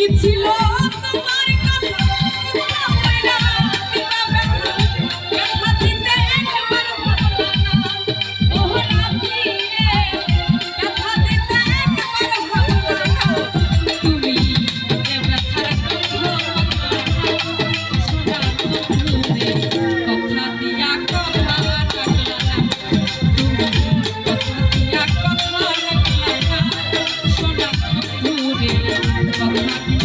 কি ছিল Thank you.